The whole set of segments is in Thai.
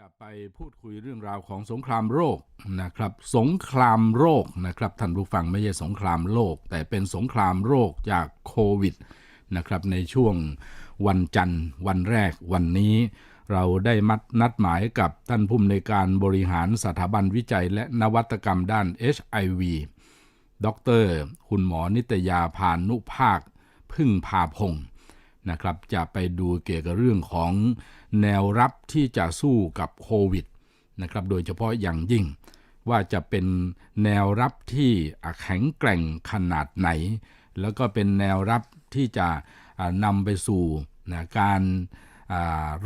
จะไปพูดคุยเรื่องราวของสงครามโรคนะครับ สงครามโรคนะครับท่านผู้ฟังไม่ใช่สงครามโลก แต่เป็นสงครามโรคจากโควิดนะครับในช่วงวันจันทร์ วันแรกวันนี้ เราได้มัดนัดหมายกับท่านผู้อำนวยการบริหารสถาบันวิจัยและนวัตกรรมด้าน HIV ดร คุณหมอนิตยาพานุภาค พึ่งพาพงศ์ นะครับจะไปดูเกี่ยวกับเรื่องของแนวรับที่จะสู้กับโควิดนะครับโดยเฉพาะอย่างยิ่ง ว่าจะเป็นแนวรับที่แข็งแกร่งขนาดไหน แล้วก็เป็นแนวรับที่จะนำไปสู่นะการอ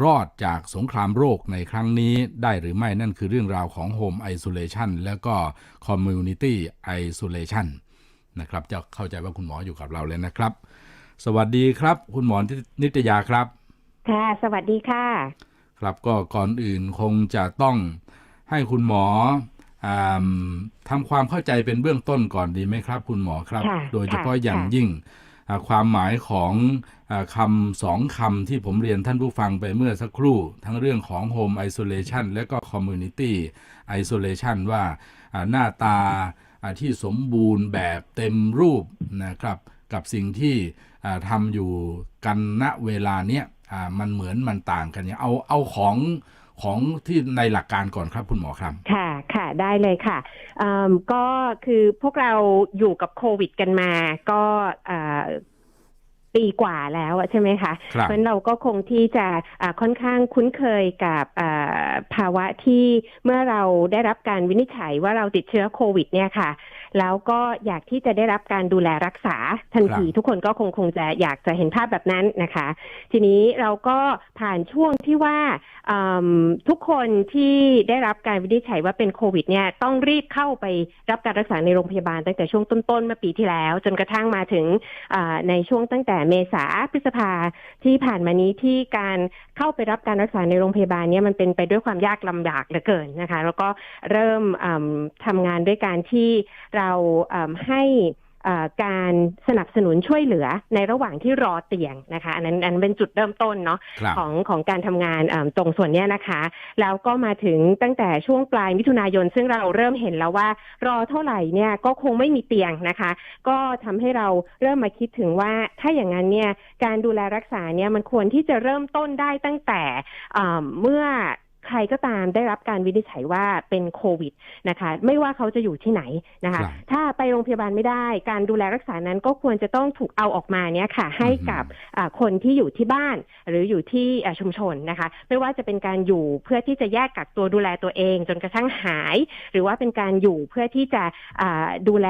รอดจากสงครามโรคในครั้งนี้ได้หรือไม่นั่นคือเรื่องราวของ Home Isolation แล้วก็ Community Isolation นะครับจะเข้าใจว่าคุณหมออยู่กับเราเลยนะครับ สวัสดีครับ คุณหมอนิตยาครับ ค่ะ สวัสดีค่ะ ครับก็ก่อนอื่นคงจะต้องให้คุณหมออาทำความเข้าใจเป็นเบื้องต้นก่อนดีไหมครับ คุณหมอครับค่ะโดยเฉพาะค่ะอย่างค่ะยิ่งอ่าความหมายของอาคำสองคำที่ผมเรียนท่านผู้ฟังไปเมื่อสักครู่ ทั้งเรื่องของ Home Isolation และก็ Community Isolation ว่าอ่าหน้าตาอ่าที่สมบูรณ์แบบเต็มรูปนะครับ กับสิ่งที่อ่า ทำอยู่กันณเวลาเนี้ยอ่ามันเหมือนมันต่างกันเนี่ยเอาเอาของของที่ในหลักการก่อนครับคุณหมอครับ ค่ะค่ะได้เลยค่ะอืมก็คือพวกเราอยู่กับโควิดกันมา ก็อ่าปีกว่าแล้วอะใช่ไหมคะครับเพราะฉะนั้นเราก็คงที่จะอ่าค่อนข้างคุ้นเคยกับอ่าภาวะที่เมื่อเราได้รับการวินิจฉัยว่าเราติดเชื้อโควิดเนี่ยค่ะ แล้วก็อยากที่จะได้รับการดูแลรักษาทันทีครับทุกคนก็คงคงจะอยากจะเห็นภาพแบบนั้นนะคะ ทีนี้เราก็ผ่านช่วงที่ว่าอืมทุกคนที่ได้รับการวินิจฉัยว่าเป็นโควิดเนี่ยต้องรีบเข้าไปรับการรักษาในโรงพยาบาลตั้งแต่ช่วงต้นๆเมื่อปีที่แล้ว จนกระทั่งมาถึงอ่าในช่วงตั้งแต่เมษาพฤษภาที่ผ่านมานี้ที่การเข้าไปรับการรักษาในโรงพยาบาลเนี่ยมันเป็นไปด้วยความยากลำบากเหลือเกินนะคะ แล้วก็เริ่มอืมทำงานด้วยการที่เราอืมให้เอ่อการสนับสนุนช่วยเหลือในระหว่างที่รอเตียงนะคะ อันนั้นอันนั้นเป็นจุดเริ่มต้นเนาะครับของของการทำงานเอิ่มตรงส่วนเนี้ยนะคะ แล้วก็มาถึงตั้งแต่ช่วงปลายมิถุนายน ซึ่งเราเริ่มเห็นแล้วว่ารอเท่าไหร่เนี่ยก็คงไม่มีเตียงนะคะ ก็ทำให้เราเริ่มมาคิดถึงว่าถ้าอย่างนั้นเนี่ยการดูแลรักษาเนี่ยมันควรที่จะเริ่มต้นได้ตั้งแต่อ่าเมื่อ ใครก็ตามได้รับการวินิจฉัยว่าเป็นโควิดนะคะ ไม่ว่าเขาจะอยู่ที่ไหนนะคะครับถ้าไปโรงพยาบาลไม่ได้ การดูแลรักษานั้นก็ควรจะต้องถูกเอาออกมาเนี่ยค่ะ ให้กับอ่าคนที่อยู่ที่บ้าน หรืออยู่ที่อ่าชุมชนนะคะ ไม่ว่าจะเป็นการอยู่เพื่อที่จะแยกกักตัวดูแลตัวเอง จนกระทั่งหาย หรือว่าเป็นการอยู่เพื่อที่จะอ่าดูแล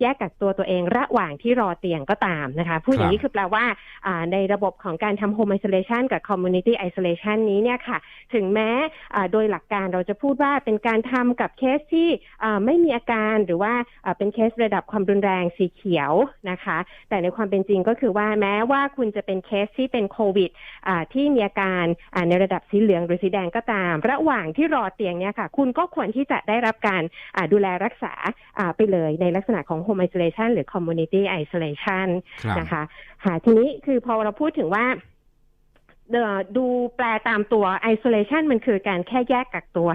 แยกกักตัวตัวเอง ระหว่างที่รอเตียงก็ตามนะคะพูดอย่างนี้คือแปลว่าอ่าในระบบของการทำ home isolation กับ community isolation นี้เนี่ยค่ะ ถึงแม้อ่าโดยหลักการเราจะพูดว่าเป็นการทำกับเคสที่อ่าไม่มีอาการหรือว่าอ่าเป็นเคสระดับความรุนแรงสีเขียวนะคะ แต่ในความเป็นจริงก็คือว่าแม้ว่าคุณจะเป็นเคสที่เป็นโควิดอ่าที่มีอาการอ่าในระดับสีเหลืองหรือสีแดงก็ตาม ระหว่างที่รอเตียงเนี่ยค่ะ คุณก็ควรที่จะได้รับการอ่าดูแลรักษาอ่าไปเลยในลักษณะของ home isolation หรือ community isolation ครับนะคะค่ะทีนี้คือพอเราพูดถึงว่าเอ่อ ดูแปลตามตัว isolation มันคือการแค่แยกกักตัว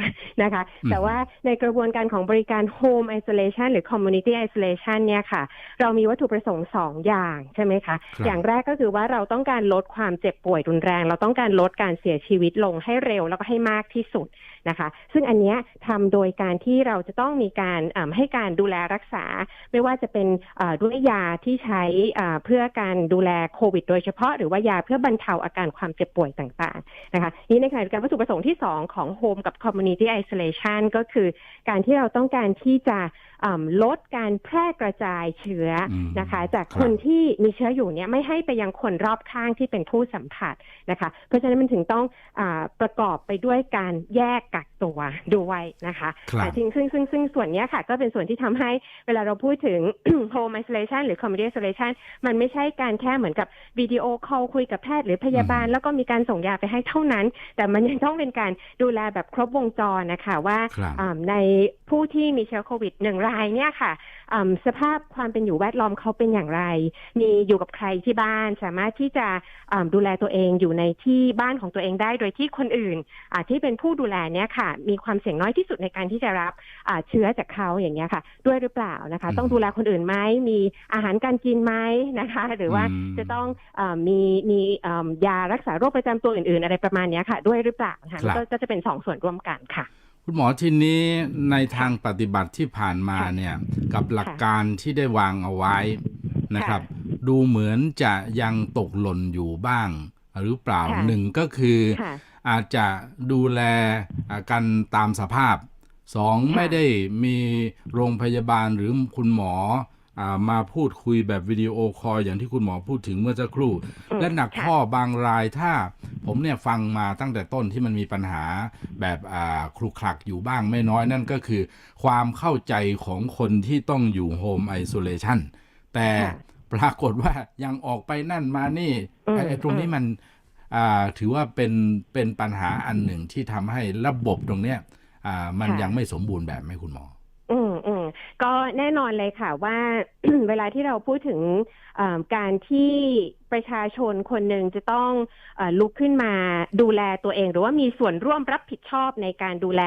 นะคะอืมแต่ว่าในกระบวนการของบริการ home isolation หรือ community isolation เนี่ยค่ะ เรามีวัตถุประสงค์สองอย่างใช่ไหมคะครับอย่างแรกก็คือว่าเราต้องการลดความเจ็บป่วยรุนแรง เราต้องการลดการเสียชีวิตลงให้เร็วแล้วก็ให้มากที่สุดนะคะ ซึ่งอันเนี้ยทำโดยการที่เราจะต้องมีการอ่าให้การดูแลรักษา ไม่ว่าจะเป็นอ่าด้วยยาที่ใช้อ่าเพื่อการดูแลโควิด โดยเฉพาะหรือว่ายาเพื่อบรรเทาอาการความเจ็บป่วยต่างๆนะคะนี่ในขณะเดียวกันวัตถุประสงค์ที่ 2 ของ Home กับ Community Isolation ก็คือการที่เราต้องการที่จะอ่าลดการแพร่กระจายเชื้ออมนะคะ จากครับคนที่มีเชื้ออยู่เนี่ยไม่ให้ไปยังคนรอบข้างที่เป็นผู้สัมผัสนะคะ เพราะฉะนั้นมันถึงต้องอาประกอบไปด้วยการแยกกักตัวด้วยนะคะครับอ่าซึ่งซึ่งซึ่งซึ่งส่วนเนี้ยค่ะ ก็เป็นส่วนที่ทำให้เวลาเราพูดถึง home isolation หรือ community isolation มันไม่ใช่การแค่เหมือนกับวิดีโอคอลคุยกับแพทย์หรือพยาบาล แล้วก็ก็มีการส่งยาไปให้เท่านั้น แต่มันยังต้องเป็นการดูแลแบบครบวงจรนะคะว่าครับอ่าในผู้ที่มีเชื้อโควิดหนึ่งรายเนี่ยค่ะอ่า สภาพความเป็นอยู่แวดล้อมเขาเป็นอย่างไร มีอยู่กับใครที่บ้าน สามารถที่จะอ่าดูแลตัวเองอยู่ในที่บ้านของตัวเองได้ โดยที่คนอื่นอ่าที่เป็นผู้ดูแลเนี่ยค่ะ มีความเสี่ยงน้อยที่สุดในการที่จะรับอ่าเชื้อจากเขาอย่างเงี้ยค่ะ ด้วยหรือเปล่านะคะอืมต้องดูแลคนอื่นไหมมีอาหารการกินไหมนะคะ หรือว่าอืมจะต้องอามีมีอ่ายารักษาโรคประจำตัวอื่นๆ อะไรประมาณเนี้ยค่ะ ด้วยหรือเปล่านะคะครับก็ก็จะเป็นสองส่วนร่วมกันค่ะ คุณหมอทีนี้ในทางปฏิบัติที่ผ่านมาเนี่ยกับหลักการที่ได้วางเอาไว้นะครับ ดูเหมือนจะยังตกหล่นอยู่บ้าง หรือเปล่าค่ะหนึ่งก็คือค่ะอาจจะดูแลอ่ากันตามสภาพสองค่ะไม่ได้มีโรงพยาบาลหรือคุณหมออา มาพูดคุยแบบวิดีโอคอลอย่างที่คุณหมอพูดถึงเมื่อสักครู่อืมและหนักค่ะข้อบางรายถ้าผมเนี่ยฟังมาตั้งแต่ต้นที่มันมีปัญหาแบบอ่าคลุกคลักอยู่บ้างไม่น้อยนั่นก็คือ ความเข้าใจของคนที่ต้องอยู่โฮมไอโซเลชันแต่ค่ะปรากฏว่ายังออกไปนั่นมานี่อืมไอ้ไอ้ตรงนี้อืมมันอ่าถือว่าเป็นเป็นปัญหาอันหนึ่งที่ทำให้ระบบตรงเนี้ยอ่ามันค่ะยังไม่สมบูรณ์แบบไหมคุณหมออืมอืม ก็แน่นอนเลยค่ะว่าเวลาที่เราพูดถึงการที่ ประชาชนคนหนึ่งจะต้องเออลุกขึ้นมาดูแลตัวเอง หรือว่ามีส่วนร่วมรับผิดชอบในการดูแล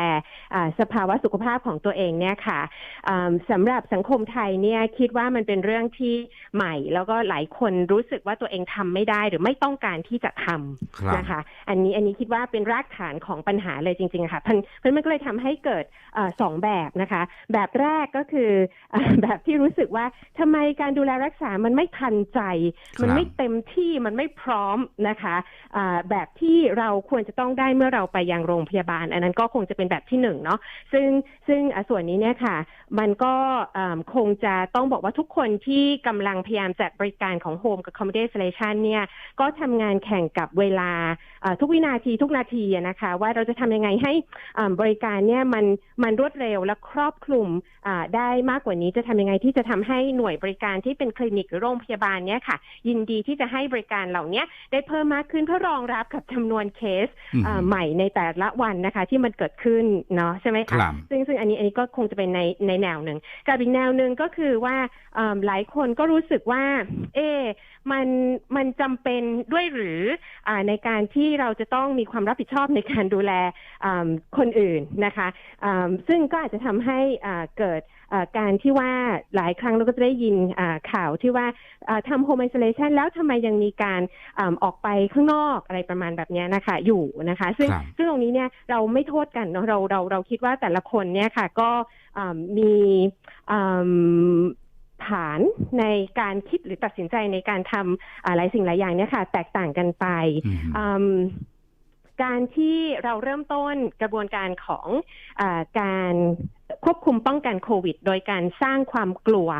อ่าสภาวะสุขภาพของตัวเองเนี่ยค่ะอ่าสำหรับสังคมไทยเนี่ยคิดว่ามันเป็นเรื่องที่ใหม่ แล้วก็หลายคนรู้สึกว่าตัวเองทำไม่ได้หรือไม่ต้องการที่จะทำครับนะคะ อันนี้อันนี้คิดว่าเป็นรากฐานของปัญหาเลยจริงๆค่ะพันเพราะมันก็เลยทำให้เกิดเอ่อสองแบบนะคะ แบบแรกก็คือเอ่อแบบที่รู้สึกว่าทำไมการดูแลรักษามันไม่ทันใจ มันไม่เต็มที่มันไม่พร้อมนะคะอ่าแบบที่เราควรจะต้องได้เมื่อเราไปยังโรงพยาบาล อันนั้นก็คงจะเป็นแบบที่หนึ่งเนาะซึ่งซึ่งส่วนนี้เนี่ยค่ะ มันก็คงจะต้องบอกว่าทุกคนที่กำลังพยายามจัดบริการของ Home กับ Accommodation เนี่ยก็ทำงานแข่งกับเวลาทุกวินาทีทุกนาทีนะคะ ว่าเราจะทำยังไงให้บริการเนี่ยมันมันรวดเร็วและครอบคลุมได้มากกว่านี้จะทำยังไงที่จะทำให้หน่วยบริการที่เป็นคลินิกหรือโรงพยาบาลเนี่ยค่ะ ยินดีที่จะให้บริการเหล่านี้ได้เพิ่มมากขึ้นเพื่อรองรับกับจำนวนเคสอืมอ่าใหม่ในแต่ละวันนะคะ ที่มันเกิดขึ้นเนาะใช่ไหมคคะรับซึ่งซึ่งอันนี้อันนี้ก็คงจะเป็นในในแนวหนึ่งกับอีกแนวหนึ่งก็คือว่าเอิ่มหลายคนก็รู้สึกว่า เอ๊ะมันมันจำเป็นด้วยหรืออาในการที่เราจะต้องมีความรับผิดชอบในการดูแลอ่าคนอื่นนะคะอ่าซึ่งก็อาจจะทำให้อ่าเกิดอ่า การที่ว่าหลายครั้งเราก็จะได้ยินอ่าข่าวที่ว่าอ่าทำโฮมไอโซเลชันแล้วทำไมยังมีการอาออกไปข้างนอกอะไรประมาณแบบเนี้ยนะคะอยู่นะคะ ซึ่งครับซึ่งตรงนี้เนี่ยเราไม่โทษกันเนาะเราเราเราคิดว่าแต่ละคนเนี่ยค่ะก็อ่ามีอ่าฐานในการคิดหรือตัดสินใจในการทำอ่าหลายสิ่งหลายอย่างเนี่ยค่ะ แตกต่างกันไปอืมอืมการที่เราเริ่มต้นกระบวนการของอาการ ควบคุมป้องกันโควิด โดยการสร้างความกลัว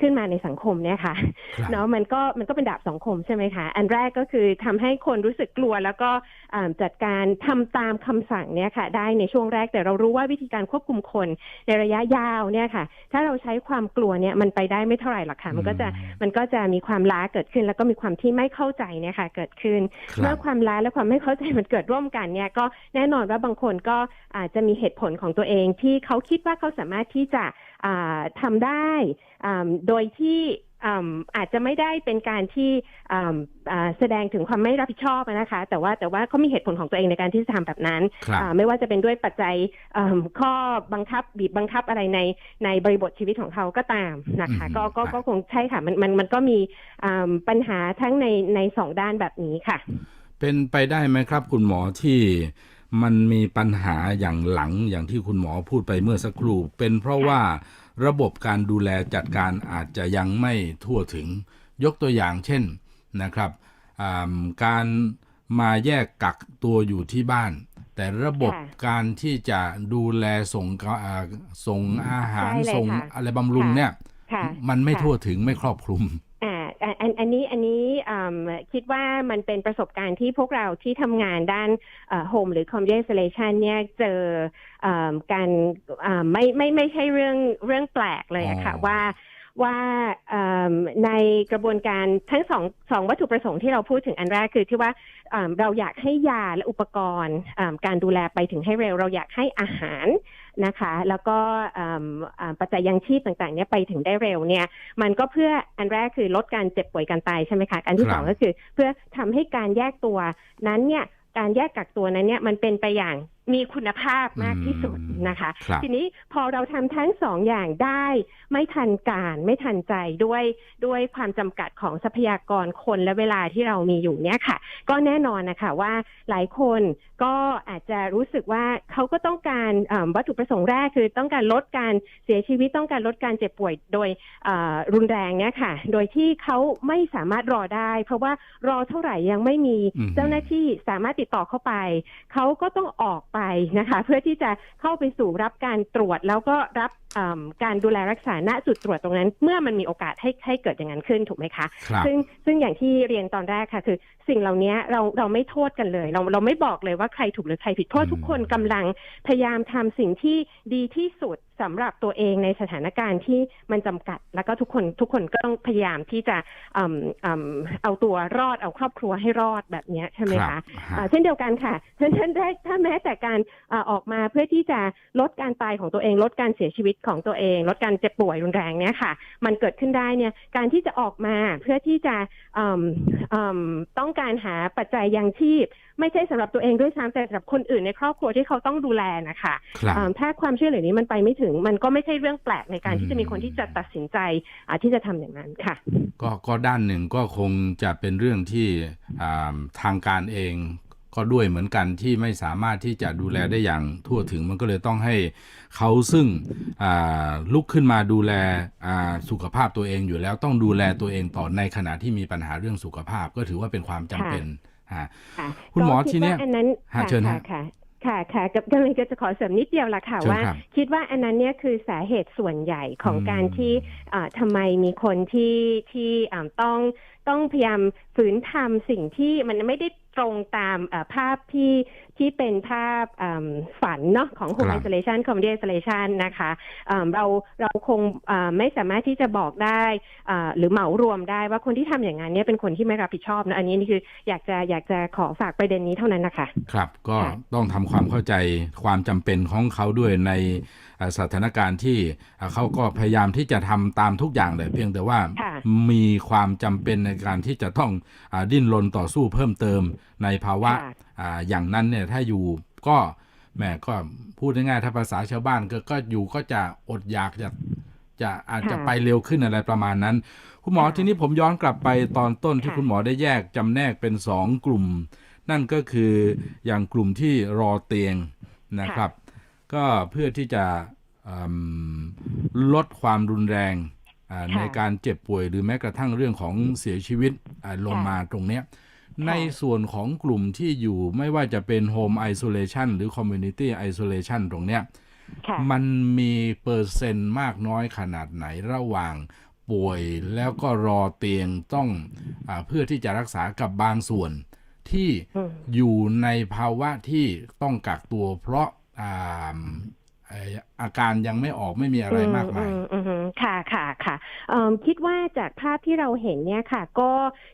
ขึ้นมาในสังคมเนี่ยค่ะครับเนาะมันก็มันก็เป็นดาบสองคมใช่ไหมคะอันแรกก็คือทำให้คนรู้สึกกลัว แล้วก็อ่าจัดการทำตามคำสั่งเนี่ยค่ะ ได้ในช่วงแรกแต่เรารู้ว่าวิธีการควบคุมคนในระยะยาวเนี่ยค่ะ ถ้าเราใช้ความกลัวเนี่ยมันไปได้ไม่เท่าไหร่หรอกค่ะมันก็จะอืมมันก็จะมีความล้าเกิดขึ้น แล้วก็มีความที่ไม่เข้าใจเนี่ยค่ะ เกิดขึ้นครัเมื่อบความล้าและความไม่เข้าใจมันเกิดร่วมกันเนี่ยก็แน่นอนว่าบางคนก็อาจจะมีเหตุผลของตัวเองที่เขาคิดว่าเขาสามารถที่จะอ่า ทำได้อ่าโดยที่อ่าอาจจะไม่ได้เป็นการที่อ่าอ่าแสดงถึงความไม่รับผิดชอบนะคะ แต่ว่าแต่ว่าเขามีเหตุผลของตัวเองในการที่จะทำแบบนั้นครับอ่าไม่ว่าจะเป็นด้วยปัจจัยอ่าข้อบังคับบีบบังคับอะไรในในบริบทชีวิตของเขาก็ตามนะคะอืมก็ก็ครับก็คงใช่ค่ะมันมันมันก็มีอ่าปัญหาทั้งในในสองด้านแบบนี้ค่ะ เป็นไปได้ไหมครับคุณหมอที่ มันมีปัญหาอย่างหลังอย่างที่คุณหมอพูดไปเมื่อสักครู่ เป็นเพราะว่าระบบการดูแลจัดการอาจจะยังไม่ทั่วถึง ยกตัวอย่างเช่นนะครับอ่าการมาแยกกักตัวอยู่ที่บ้าน แต่ระบบค่ะการที่จะดูแลส่งก็อ่าส่งอาหารใช่เลยส่งค่ะอะไรบำรุงเนี่ยค่ะมันไม่ค่ะทั่วถึงไม่ครอบคลุม อ่าอันอันอันนี้อันนี้อืมคิดว่ามันเป็นประสบการณ์ที่พวกเราที่ทำงานด้านโฮมหรือ community isolation เนี่ยเจออืมการอ่าไม่ไม่ไม่ใช่เรื่องเรื่องแปลกเลยอะค่ะอ๋อว่าว่าเอิ่มในกระบวนการทั้งสองสองวัตถุประสงค์ที่เราพูดถึงอันแรกคือที่ว่าเอิ่มเราอยากให้ยาและอุปกรณ์เอิ่มการดูแลไปถึงให้เร็ว เราอยากให้อาหาร นะคะ แล้วก็เอิ่มอ่าปัจจัยยังชีพต่างๆเนี่ยไปถึงได้เร็วเนี่ย มันก็เพื่ออันแรกคือลดการเจ็บป่วยการตายใช่ไหมคะอันที่ครับสองก็คือเพื่อทำให้การแยกตัวนั้นเนี่ยการแยกกักตัวนั้นเนี่ยมันเป็นไปอย่าง มีคุณภาพมากที่สุดนะคะครับทีนี้พอเราทำทั้งสองอย่างได้ไม่ทันการไม่ทันใจด้วยด้วยความจำกัดของทรัพยากรคนและเวลาที่เรามีอยู่เนี่ยค่ะ ก็แน่นอนนะคะว่าหลายคนก็อาจจะรู้สึกว่าเขาก็ต้องการเอิ่มวัตถุประสงค์แรกคือต้องการลดการเสียชีวิตต้องการลดการเจ็บป่วยโดยเอ่อรุนแรงเนี่ยค่ะ โดยที่เขาไม่สามารถรอได้ เพราะว่ารอเท่าไหร่ยังไม่มีอืมเจ้าหน้าที่สามารถติดต่อเข้าไป เขาก็ต้องออกไปนะคะ เพื่อที่จะเข้าไปสู่รับการตรวจแล้วก็รับการดูแลรักษาณจุดตรวจตรงนั้น เมื่อมันมีโอกาสให้ให้เกิดอย่างนั้นขึ้นถูกไหมคะครับซึ่งซึ่งอย่างที่เรียนตอนแรกค่ะคือ สิ่งเหล่านี้เราเราไม่โทษกันเลย เราเราไม่บอกเลยว่าใครถูกหรือใครผิดเพราะอืมทุกคนกำลังพยายามทำสิ่งที่ดีที่สุดสำหรับตัวเองในสถานการณ์ที่มันจำกัด แล้วก็ทุกคนทุกคนก็ต้องพยายามที่จะอืมอืมเอาตัวรอดเอาครอบครัวให้รอดแบบเนี้ยใช่ไหมครัคะบฮะอ่าเช่นเดียวกันค่ะฉะนั้นได้ถ้าแม้แต่การอาออกมาเพื่อที่จะลดการตายของตัวเองลดการเสียชีวิตของตัวเอง ลดการเจ็บป่วยรุนแรงเนี่ยค่ะ มันเกิดขึ้นได้เนี่ยการที่จะออกมาเพื่อที่จะอืมอืมต้องการหาปัจจัยยังชีพ ไม่ใช่สำหรับตัวเองด้วยซ้ำแต่สำหรับคนอื่นในครอบครัวที่เขาต้องดูแลนะคะครับอ่าถ้าความช่วยเหลือนี้มันไปไม่ถึง มันก็ไม่ใช่เรื่องแปลกในการอืมที่จะมีคนที่จะตัดสินใจอ่าที่จะทำอย่างนั้นค่ะ ก็ก็ด้านหนึ่งก็คงจะเป็นเรื่องที่อ่าทางการเอง ก็ด้วยเหมือนกันที่ไม่สามารถที่จะดูแลได้อย่างทั่วถึงมันก็เลยต้องให้เขาซึ่งอ่าลุกขึ้นมาดูแลอ่าสุขภาพตัวเองอยู่แล้วต้องดูแลตัวเองต่อในขณะที่มีปัญหาเรื่องสุขภาพก็ถือว่าเป็นความจำเป็นฮะค่ะคุณหมอก็ดทีเนี้ยว่าอันนั้นฮะค่ะเชิญค่ะฮะค่ะค่ะค่ะกับกำลังจะขอเสริมนิดเดียวละค่ะเชิญว่าครับคิดว่าอันนั้นเนี่ยคือสาเหตุส่วนใหญ่ของอืมการที่อ่าทำไมมีคนที่ที่อ่าต้องต้องพยายามฝืนทำสิ่งที่มันไม่ได้ ตรงตามอ่าภาพที่ที่เป็นภาพอ่าฝันเนาะของ home ครับ isolation community isolation นะคะอ่าเราเราคงอ่าไม่สามารถที่จะบอกได้อ่าหรือเหมารวมได้ว่าคนที่ทำอย่างนั้นเนี่ยเป็นคนที่ไม่รับผิดชอบนะอันนี้นี่คืออยากจะอยากจะขอฝากประเด็นนี้เท่านั้นนะคะ ครับก็ค่ะต้องทำความเข้าใจความจำเป็นของเขาด้วยในอ่า สถานการณ์ที่อ่าเขาก็พยายามที่จะทำตามทุกอย่างเลยเพียงแต่ว่าค่ะมีความจำเป็นในการที่จะต้องอาดิ้นรนต่อสู้เพิ่มเติมในภาวะค่ะอ่าอย่างนั้นเนี่ยถ้าอยู่ก็แหม่ก็พูดง่ายๆถ้าภาษาชาวบ้านก็ก็อยู่ก็จะอดอยากจะจะอาจจะค่ะไปเร็วขึ้นอะไรประมาณนั้น คุณหมอค่ะทีนี้ผมย้อนกลับไปตอนต้นที่ค่ะคุณหมอได้แยกจำแนกเป็นสองกลุ่ม นั่นก็คืออย่างกลุ่มที่รอเตียงนะครับ ก็เพื่อที่จะอืมลดความรุนแรงอ่าค่ะในการเจ็บป่วยหรือแม้กระทั่งเรื่องของเสียชีวิตอ่าลงมาตรงเนี้ยในส่วนของกลุ่มที่อยู่ไม่ว่าจะเป็น Home Isolation หรือ Community Isolation ตรงเนี้ยค่ะมันมีเปอร์เซ็นต์มากน้อยขนาดไหนระหว่างป่วยแล้วก็รอเตียงต้องอาเพื่อที่จะรักษากับบางส่วนที่อืมอยู่ในภาวะที่ต้องกักตัวเพราะ อ่าไอ้อาการยังไม่ออกไม่มีอะไรมากมายอือือืมค่ะค่ะค่ะเอิ่มคิดว่าจากภาพที่เราเห็นเนี่ยค่ะ ก็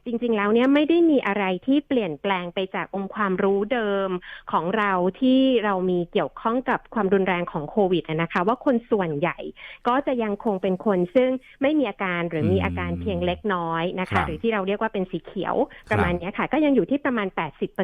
จริง ๆ แล้วเนี่ยไม่ได้มีอะไรที่เปลี่ยนแปลงไปจากองค์ความรู้เดิมของเราที่เรามีเกี่ยวข้องกับความรุนแรงของโควิดอะนะคะ ว่าคนส่วนใหญ่ก็จะยังคงเป็นคนซึ่งไม่มีอาการหรือมีอาการเพียงเล็กน้อยนะครัคะบหรือที่เราเรียกว่าเป็นสีเขียวประมาณเนี้ยค่ะ ก็ยังอยู่ที่ประมาณ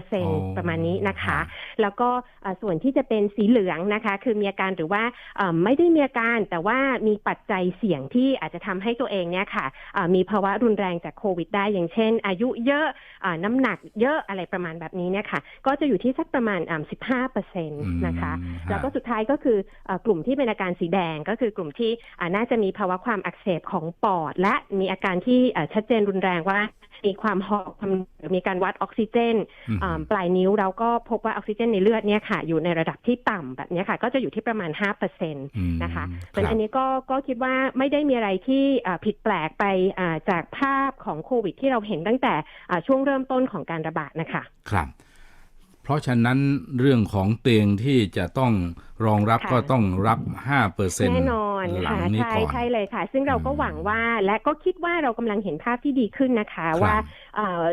80%ประมาณนี้นะคะ แล้วก็อ่าส่วนที่จะเป็นสีเหลืองนะคะ คือมีอาการหรือว่าอ่าไม่ได้มีอาการแต่ว่ามีปัจจัยเสี่ยงที่อาจจะทำให้ตัวเองเนี่ยค่ะอ่ามีภาวะรุนแรงจากโควิด ได้อย่างเช่น อายุเยอะอาน้ำหนักเยอะอะไรประมาณแบบนี้เนี่ยค่ะ ก็จะอยู่ที่สักประมาณอ่า15เปอร์เซ็นต์นะคะอืมฮะแล้วก็สุดท้ายก็คือเอ่อกลุ่มที่เป็นอาการสีแดงก็คือกลุ่มที่อ่าน่าจะมีภาวะความอักเสบของปอด และมีอาการที่อ่าชัดเจนรุนแรงว่า มีความหอบความมีการวัดออกซิเจนอืมอ่าปลายนิ้วเราก็พบว่าออกซิเจนในเลือดเนี่ยค่ะ อยู่ในระดับที่ต่ำแบบเนี้ยค่ะ ก็จะอยู่ที่ประมาณ5เปอร์เซ็นต์อืมนะคะคส่วนรับอันนี้ก็ก็คิดว่าไม่ได้มีอะไรที่อ่าผิดแปลกไปอ่าจากภาพของโควิด ที่เราเห็นตั้งแต่อ่าช่วงเริ่มต้นของการระบาดนะคะ ครับ เพราะฉะนั้นเรื่องของเตียงที่จะต้อง รองรับค่ะก็ต้องรับ 5เปอร์เซ็นต์แน่นอนหลังค่ะนี้ใช่ก่อนใช่เลยค่ะ ซึ่งเราก็อืมหวังว่าและก็คิดว่าเรากำลังเห็นภาพที่ดีขึ้นนะคะครับว่าเอ่อ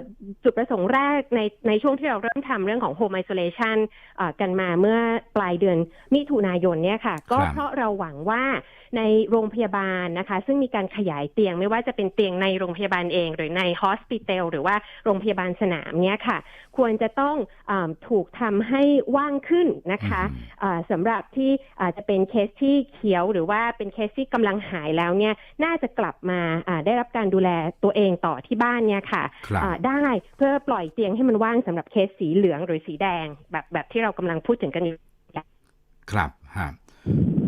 จุดประสงค์แรกในในช่วงที่เราเริ่มทำเรื่องของ home isolation เอ่อกันมาเมื่อปลายเดือนมิถุนายนเนี่ยค่ะ ก็ครับเพราะเราหวังว่าในโรงพยาบาลนะคะ ซึ่งมีการขยายเตียงไม่ว่าจะเป็นเตียงในโรงพยาบาลเอง หรือใน hospital หรือว่าโรงพยาบาลสนามเนี่ยค่ะ ควรจะต้องอาถูกทำให้ว่างขึ้นนะคะอืมอ่าสำหรับที่อาจจะเป็นเคสที่เขียวหรือว่าเป็นเคสที่กำลังหายแล้วเนี่ยน่าจะกลับมาอ่าได้รับการดูแลตัวเองต่อที่บ้านเนี่ยค่ะครับอ่าได้เพื่อปล่อยเตียงให้มันว่างสำหรับเคสสีเหลืองหรือสีแดง แบบแบบที่เรากำลังพูดถึงกันอยู่ครับฮะ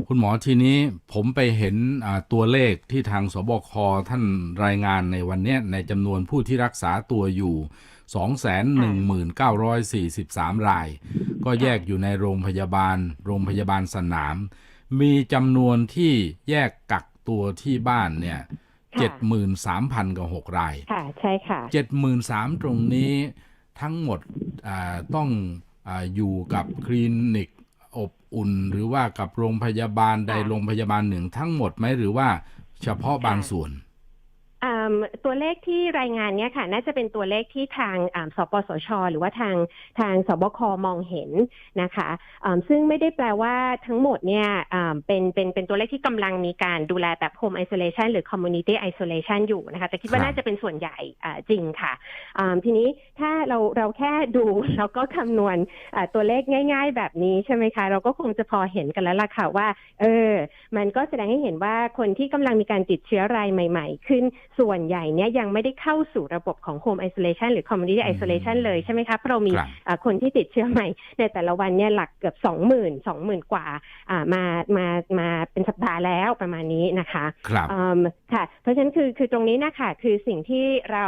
คุณหมอทีนี้ผมไปเห็นอ่าตัวเลขที่ทางสบคท่านรายงานในวันเนี้ยในจำนวนผู้ที่รักษาตัวอยู่ 219,43 ราย ก็แยกอยู่ในโรงพยาบาล โรงพยาบาลสนาม มีจำนวนที่แยกกักตัวที่บ้านเนี่ยค่ะ73,000กับ6ราย ค่ะ ใช่ค่ะเจ็ดหมื่นสามตรงนี้ทั้งหมดอ่าต้องอาอยู่กับคลินิกอบอุ่น หรือว่ากับโรงพยาบาลใดค่ะโรงพยาบาลหนึ่งทั้งหมดไหมหรือว่าเฉพาะบางส่วนอืม ตัวเลขที่รายงานเนี้ยค่ะ น่าจะเป็นตัวเลขที่ทางอ่าสปสช หรือว่าทางทางสบคมองเห็นนะคะอืมซึ่งไม่ได้แปลว่าทั้งหมดเนี่ยอืมเป็นเป็นเป็นตัวเลขที่กำลังมีการดูแลแบบ home isolation หรือ community isolation อยู่นะคะ แต่คิดว่าครับน่าจะเป็นส่วนใหญ่อ่าจริงค่ะอืมทีนี้ ถ้าเราเราแค่ดูแล้วก็คำนวณอ่าตัวเลขง่าย ๆ แบบนี้ใช่ไหมคะ เราก็คงจะพอเห็นกันแล้วล่ะค่ะว่า เออ มันก็แสดงให้เห็นว่าคนที่กำลังมีการติดเชื้อรายใหม่ ๆ ขึ้นส่วนใหญ่เนี่ยยังไม่ได้เข้าสู่ระบบของ home isolation หรือ community อืม isolation เลยใช่ไหมคะเพราะเรามีครับอ่าคนที่ติดเชื้อใหม่ ในแต่ละวันเนี่ยหลักเกือบสองหมื่นสองหมื่นกว่าอ่ามามามาเป็นสัปดาห์แล้วประมาณนี้นะคะครับอืมค่ะ เพราะฉะนั้นคือคือตรงนี้นะคะคือสิ่งที่เรา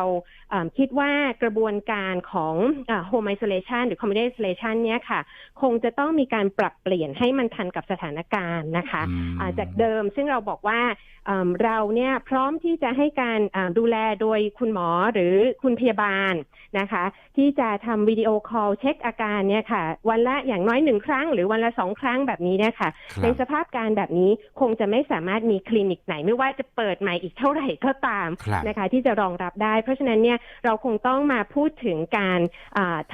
อืมคิดว่ากระบวนการของอ่า home isolation หรือ community isolation เนี่ยค่ะ คงจะต้องมีการปรับเปลี่ยนให้มันทันกับสถานการณ์นะคะอืมอ่าจากเดิมซึ่งเราบอกว่าอืมเราเนี่ยพร้อมที่จะให้การอ่าดูแลโดยคุณหมอหรือคุณพยาบาลนะคะ ที่จะทำวิดีโอคอลเช็คอาการเนี่ยค่ะ วันละอย่างน้อยหนึ่งครั้ง หรือวันละสองครั้งแบบนี้เนี่ยค่ะครัในบสภาพการแบบนี้คงจะไม่สามารถมีคลินิกไหน ไม่ว่าจะเปิดใหม่อีกเท่าไหร่ก็ตามครับนะคะ ที่จะรองรับได้ เพราะฉะนั้นเนี่ยเราคงต้องมาพูดถึงการ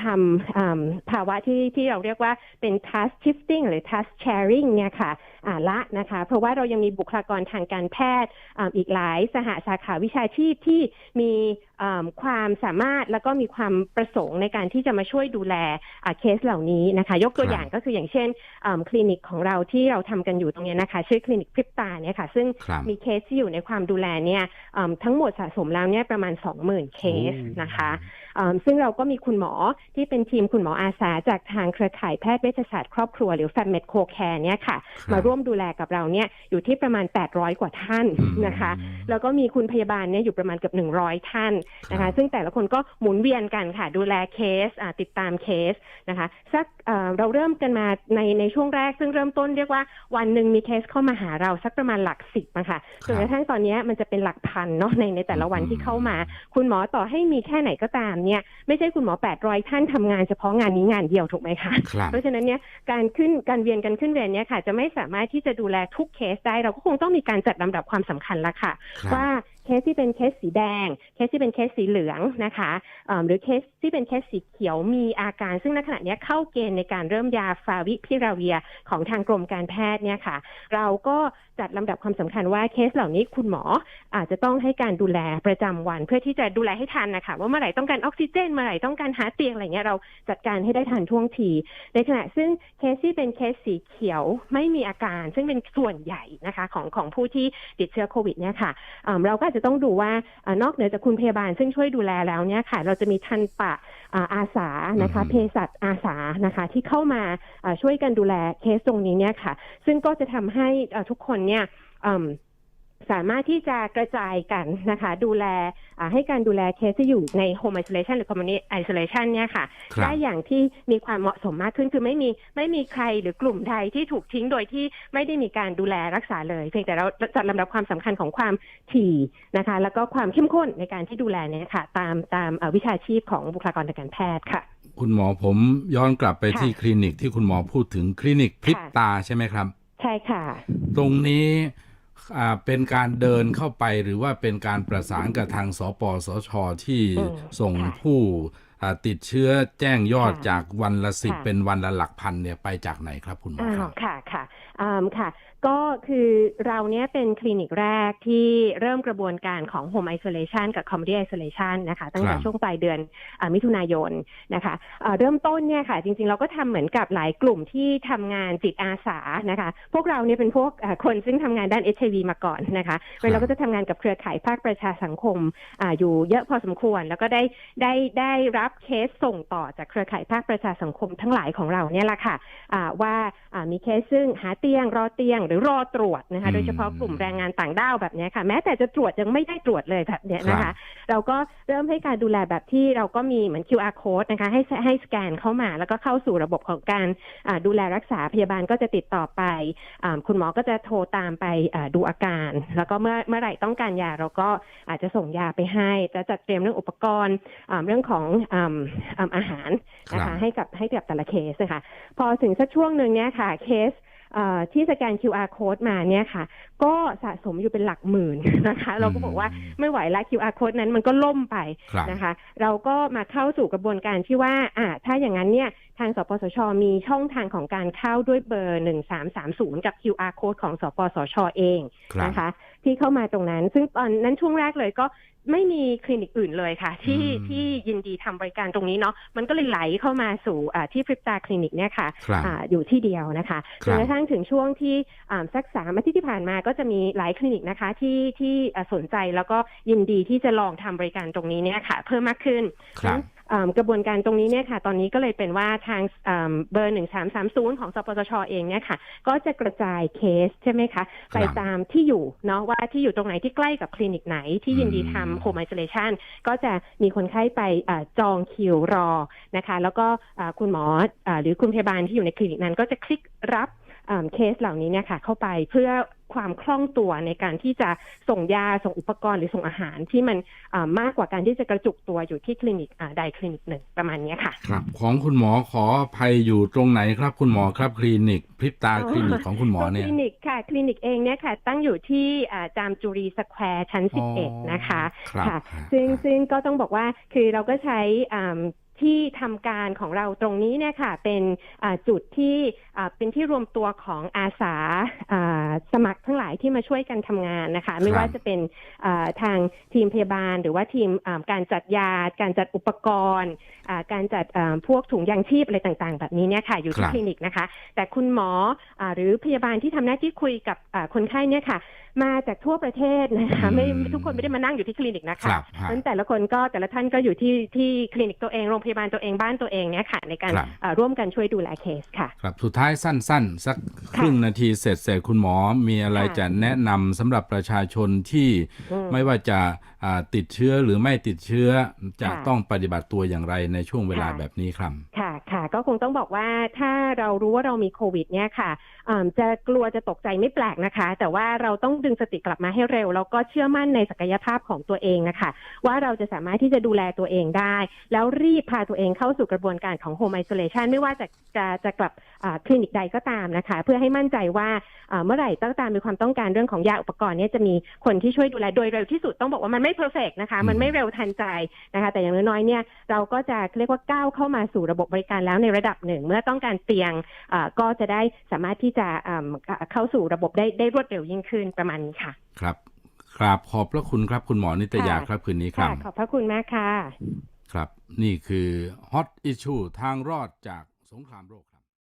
ทำภาวะที่ที่เราเรียกว่าเป็น task shifting หรือ task sharing เนี่ยค่ะละนะคะ เพราะว่าเรายังมีบุคลากรทางการแพทย์อ่าอีกหลายสหสาขาวิชาชีพที่มีอ่าความสามารถแล้วก็มีความประสงค์ในการที่จะมาช่วยดูแลอ่าเคสเหล่านี้นะคะ ยกตัวครับอย่างก็คืออย่างเช่นอ่าคลินิกของเราที่เราทำกันอยู่ตรงเนี้ยนะคะ ชื่อคลินิกพริบตาเนี่ยค่ะ ซึ่งครับมีเคสที่อยู่ในความดูแลเนี่ยอืมทั้งหมดสะสมแล้วเนี่ยประมาณ 20,000 เคสนะคะอืมซึ่งเราก็มีคุณหมอที่เป็นทีมคุณหมออาสาจากทางเครือข่ายแพทย์เวชศาสตร์ครอบครัวหรือ f a m e d Co Care เนี่ยค่ะครับมาร่วมดูแลกับเราเนี่ยอยู่ที่ประมาณ 800 กว่าท่านอืมนะคะ แล้วก็มีคุณพยาบาลเนี่ยอยู่ประมาณเกือบ 100 ท่านนะครัคะบซึ่งแต่ละคนก็หมุนเวียนกันค่ะ ดูแลเคสอ่าติดตามเคสนะคะสักเอ่อเราเริ่มกันมาในในช่วงแรกซึ่งเริ่มต้นเรียกว่าวันหนึ่งมีเคสเข้ามาหาเราสักประมาณหลักสิบนะคะจนกระทั่งตอนเนี้ยมันจะเป็นหลักพันเนาะในในแต่ละวันที่เข้ามา คุณหมอต่อให้มีแค่ไหนก็ตามเนี่ยไม่ใช่คุณหมอ 800 ท่านทำงานเฉพาะงานนี้งานเดียวถูกไหมคะครับเพราะฉะนั้นเนี่ยการขึ้นการเวียนกันขึ้นเวียนเนี่ยค่ะจะไม่สามารถที่จะดูแลทุกเคสได้ เราก็คงต้องมีการจัดลำดับความสำคัญละค่ะครับว่า เคสที่เป็นเคสสีแดง เคสที่เป็นเคสสีเหลืองนะคะหรือเคสที่เป็นเคสสีเขียวมีอาการ ซึ่งในขณะนี้เข้าเกณฑ์ในการเริ่มยาฟาวิพิราเวียของทางกรมการแพทย์เนี่ยค่ะ เราก็จัดลำดับความสำคัญว่าเคสเหล่านี้คุณหมออาจจะต้องให้การดูแลประจำวัน เพื่อที่จะดูแลให้ทันนะคะว่าเมื่อไหร่ต้องการออกซิเจนเมื่อไหร่ต้องการหาเตียงอะไรเงี้ยเราจัดการให้ได้ทันท่วงที ในขณะซึ่งเคสที่เป็นเคสสีเขียวไม่มีอาการ ซึ่งเป็นส่วนใหญ่นะคะของของผู้ที่ติดเชื้อโควิดเนี่ยค่ะอ่าเราก็อาจจะต้องดูว่าอานอกเหนือจากคุณพยาบาลซึ่งช่วยดูแลแล้วเนี่ยค่ะ เราจะมีทันปะอ่าอาสานะคะอืมเภสัชอาสานะคะที่เข้ามาอ่าช่วยกันดูแลเคสตรงนี้เนี่ยค่ะ ซึ่งก็จะทำให้อ่าทุกคนเนี่ยอืม สามารถที่จะกระจายกันนะคะ ดูแลอ่าให้การดูแลเคสที่อยู่ใน home isolation หรือ community isolation เนี่ยค่ะครับได้อย่างที่มีความเหมาะสมมากขึ้นคือไม่มีไม่มีใครหรือกลุ่มใดที่ถูกทิ้งโดยที่ไม่ได้มีการดูแลรักษาเลย เพียงแต่เราจัดลำดับความสำคัญของความถี่นะคะ แล้วก็ความเข้มข้นในการที่ดูแลเนี่ยค่ะ ตามตามเอ่อวิชาชีพของบุคลากรทางการแพทย์ค่ะ คุณหมอผมย้อนกลับไปค่ะที่คลินิกที่คุณหมอพูดถึงคลินิกพริบตาใช่ไหมครับ ใช่ค่ะ ตรงนี้อ่า เป็นการเดินเข้าไปหรือว่าเป็นการประสานกับทางสปสชที่อืมส่งค่ะผู้อ่าติดเชื้อแจ้งยอดค่ะจากวันละสิบค่ะเป็นวันละหลักพันเนี่ยไปจากไหนครับคุณหมออ้าครัวบค่ะค่ะอืมค่ะ ก็คือเราเนี้ยเป็นคลินิกแรกที่เริ่มกระบวนการของ Home Isolation กับ Community Isolation นะคะ ตั้งแต่ครับช่วงปลายเดือนอามิถุนายนนะคะเอ่อเริ่มต้นเนี่ยค่ะ จริง ๆ เราก็ทำเหมือนกับหลายกลุ่มที่ทำงานจิตอาสานะคะ พวกเราเนี่ยเป็นพวกเอ่อคนซึ่งทำงานด้าน HIV มาก่อนนะคะเราก็จะทำงานกับเครือข่ายภาคประชาสังคมอาอยู่เยอะพอสมควร แล้วก็ได้ได้ได้รับเคสส่งต่อจากเครือข่ายภาคประชาสังคมทั้งหลายของเราเนี่ยแหละค่ะอ่าว่าอ่ามีเคสซึ่งหาเตียงรอเตียงหรือรอตรวจนะคะอืมโดยเฉพาะกลุ่มแรงงานต่างด้าวแบบเนี้ยค่ะ แม้แต่จะตรวจยังไม่ได้ตรวจเลยแบบเนี้ยนะครัคะบเราก็เริ่มให้การดูแลแบบที่เราก็มีเหมือน QR code นะคะ ให้ให้สแกนเข้ามา แล้วก็เข้าสู่ระบบของการอ่าดูแลรักษาพยาบาลก็จะติดต่อไปอ่าคุณหมอก็จะโทรตามไปอ่าดูอาการ แล้วก็เมื่อเมื่อไหร่ต้องการยาเราก็อาจจะส่งยาไปให้จะจัดเตรียมเรื่องอุปกรณ์อ่าเรื่องของอ่าอ่าอาหารครับนะคะให้กับให้กับแต่ละเคสนะคะพอถึงสักช่วงหนึ่งเนี่ยค่ะเคสเอ่อ ที่สแกน QR code มาเนี่ยค่ะ ก็สะสมอยู่เป็นหลักหมื่นนะคะ เราก็บอกว่าไม่ไหวละ QR code นั้นมันก็ล่มไปครับนะคะ เราก็มาเข้าสู่กระบวนการที่ว่าอ่าถ้าอย่างนั้นเนี่ย ทางสปสช มีช่องทางของการเข้าด้วยเบอร์ 1330 กับ QR code ของสปสช เองครับนะคะ ที่เข้ามาตรงนั้น ซึ่งตอนนั้นช่วงแรกเลยก็ไม่มีคลินิกอื่นเลยค่ะ ที่อืมที่ยินดีทำบริการตรงนี้เนาะมันก็เลยไหลเข้ามาสู่อ่าที่พริบตาคลินิกเนี่ยค่ะครับอ่าอยู่ที่เดียวนะคะคจรับนกระทั่งถึงช่วงที่อ่าสักสามอาทิตย์ที่ผ่านมาก็จะมีหลายคลินิกนะคะที่ที่อ่าสนใจแล้วก็ยินดีที่จะลองทำบริการตรงนี้เนี่ยค่ะ เพิ่มมากขึ้นครับอ่า กระบวนการตรงนี้เนี่ยค่ะ ตอนนี้ก็เลยเป็นว่าทางอ่าเบอร์หนึ่งสามสามศูนย์ของสปสชเองเนี่ยค่ะ ก็จะกระจายเคสใช่ไหมคะไปตามที่อยู่เนาะว่าที่อยู่ตรงไหนที่ใกล้กับคลินิกไหนที่ยินดีอืมทำ home isolation ก็จะมีคนไข้ไปอาจองคิวรอนะคะ แล้วก็อ่าคุณหมออาหรือคุณพยาบาลที่อยู่ในคลินิกนั้นก็จะคลิกรับอ่า เคสเหล่านี้เนี่ยค่ะเข้าไปเพื่อความคล่องตัวในการที่จะส่งยาส่งอุปกรณ์หรือส่งอาหารที่มันอ่ามากกว่าการที่จะกระจุกตัวอยู่ที่คลินิกอ่าใดคลินิกหนึ่งประมาณเนี้ยค่ะ ครับ ของคุณหมอขออภัยอยู่ตรงไหนครับคุณหมอครับคลินิกพริบตาอ๋อคลินิกของคุณหมอเนี่ยคลินิกค่ะคลินิกเองเนี่ยค่ะ ตั้งอยู่ที่อ่าจามจุรีสแควร์ชั้น 11 นะคะครับค่ะ ซึ่งซึ่งก็ต้องบอกว่าคือเราก็ใช้อ่า ที่ทำการของเราตรงนี้เนี่ยค่ะเป็นอ่าจุดที่อ่าเป็นที่รวมตัวของอาสาอ่าสมัครทั้งหลายที่มาช่วยกันทำงานนะคะ ไม่ว่าจะเป็นอ่าทางทีมพยาบาล หรือว่าทีมอ่าการจัดยา การจัดอุปกรณ์อ่าการจัดอ่าพวกถุงยางชีพอะไรต่างๆ แบบนี้เนี่ยค่ะอยู่ที่ครับคลินิกนะคะ แต่คุณหมออาหรือพยาบาลที่ทำหน้าที่คุยกับอ่าคนไข้เนี่ยค่ะมาจากทั่วประเทศนะคะไม่อืมทุกคนไม่ได้มานั่งอยู่ที่คลินิกนะครัคะบเพฮะราะฉะนั้นแต่ละคนก็แต่ละท่านก็อยู่ที่ที่คลินิกตัวเองโรงพยาบาลตัวเองบ้านตัวเองเนี่ยค่ะในการครับอ่าร่วมกันช่วยดูแลเคสค่ะ ครับสุดท้ายสั้นๆสักครึ่งนาทีเสร็จเสร็จคุณหมอมีอะไรค่ะจะแนะนำสำหรับประชาชนที่อืมไม่ว่าจะอ่าติดเชื้อหรือไม่ติดเชื้อจะค่ะต้องปฏิบัติตัวอย่างไรในช่วงเวลาค่ะแบบนี้ครับ ค่ะค่ะ ก็คงต้องบอกว่าถ้าเรารู้ว่าเรามีโควิด เนี่ยค่ะอ่าจะกลัวจะตกใจไม่แปลกนะคะ แต่ว่าเราต้องดึงสติกลับมาให้เร็ว แล้วก็เชื่อมั่นในศักยภาพของตัวเองนะคะ ว่าเราจะสามารถที่จะดูแลตัวเองได้ แล้วรีบพาตัวเองเข้าสู่กระบวนการของ home isolation ไม่ว่าจะจะจะกลับอ่าคลินิกใดก็ตามนะคะ เพื่อให้มั่นใจว่าอ่าเมื่อไหร่ต้องตามมีความต้องการเรื่องของยาอุปกรณ์เนี่ยจะมีคนที่ช่วยดูแลโดยเร็วที่สุดต้องบอกว่ามันไม่เพอร์เฟกนะคะ มันไม่เร็วทันใจนะคะ แต่อย่างน้อยๆเนี่ยเราก็จะเรียกว่าก้าวเข้ามาสู่ระบบบริการแล้วในระดับหนึ่ง เมื่อต้องการเตียงอ่าก็จะได้สามารถที่จะอ่าเข้าสู่ระบบได้ได้รวดเร็วยิ่งขึ้นประมาณนี้ค่ะ ครับกราบขอบพระคุณครับคุณหมอนิตยาค่ะครับคืนนี้ครัค่ะบขอบพระคุณมากค่ะ ครับ นี่คือ Hot Issue ทางรอดจากสงครามโรค